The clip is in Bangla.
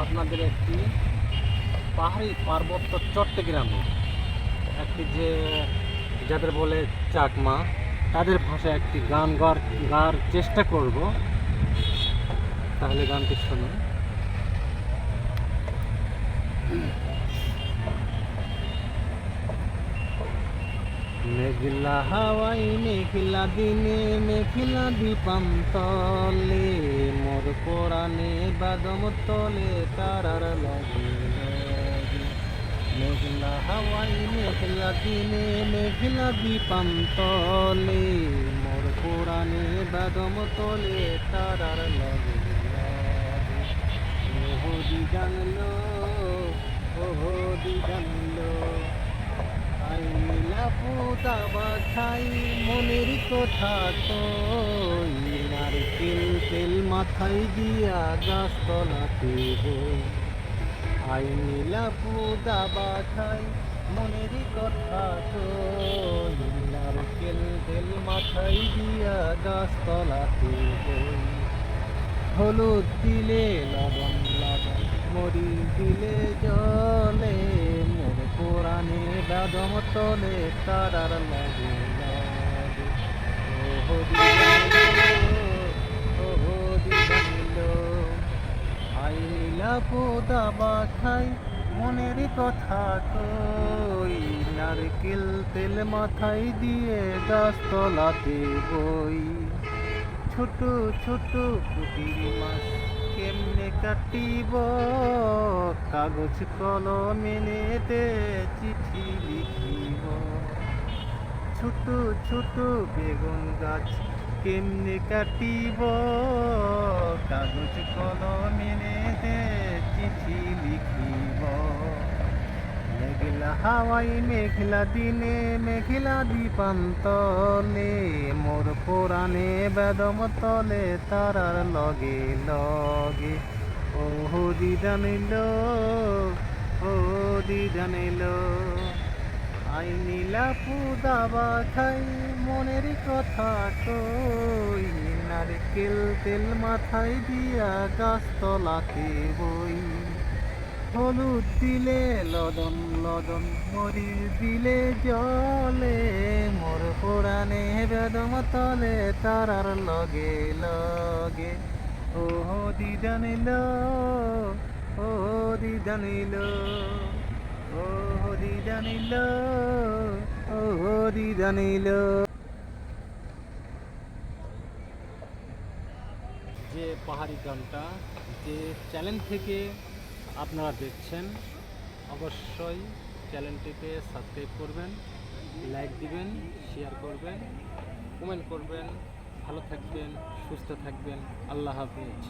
আপনাদের একটি পাহাড়ি পার্বত্য চট্টগ্রামে একটি যে যাদের বলে চাকমা, তাদের ভাষায় একটি গান গাওয়ার গাওয়ার চেষ্টা করব। তাহলে গানটি শুনুন। মেঘলা হাওয়াই মেঘলা দিনে মেঘলা দীপান্তলে মোর কোরআনে বাদম তলে তারার লাগে। মেঘলা হাওয়াই মেঘলা দিনে মেঘলা দীপান্তলে মোর কোরআনে বাদম তলে তারার লাগে। জানলো ওহদি পুতা বাছাই মনের কথা কই নারকেল তেল মাথায় দিয়া গাছ তলাতে বই। আইলা পুতা বাছাই মনের কথা কই নারকেল তেল মাথায় দিয়া গাছ তলাতে বই। হলুদ দিলে লবণ লবণ মরি দিলে জলে বেদম তলে তারার লাগে। আইলা পোদা বাখাই মনের কথা কই নারকেল তেল মাথায় দিয়ে গাছ তলাতে বই ছোট ছোট কুটির মাছ কেমনে কাটিব কাগজ কলমে নেতে ছোট ছোট বেগুন গাছ কেমনে কাটিব? কাগজ কলমে চিঠি লিখিব। মেঘলা হাওয়াই মেঘলা দিনে মেঘলা দীপান্তলে মোর পুরাণে বেদম তলে তারার লগে লগে। ও দি জানিল ও দি জানিল আই নীলা পুদাবা খাই মনের কথা কই, নারকেল তেল মাথায় দিয়া গাছ তলাতে বই। হলুদ দিলে লদন লদন মরি দিলে জলে, মোর পুরাণে বেদম তলে, তারার লগে লগে। ও দি জানিল ও দি জানিল জানিল ও জানিল যে পাহাড়ি গানটা, যে চ্যানেল থেকে আপনারা দেখছেন, অবশ্যই চ্যানেলটিকে সাবস্ক্রাইব করবেন লাইক দিবেন শেয়ার করবেন কমেন্ট করবেন। ভালো থাকবেন, সুস্থ থাকবেন। আল্লাহ হাফিজ।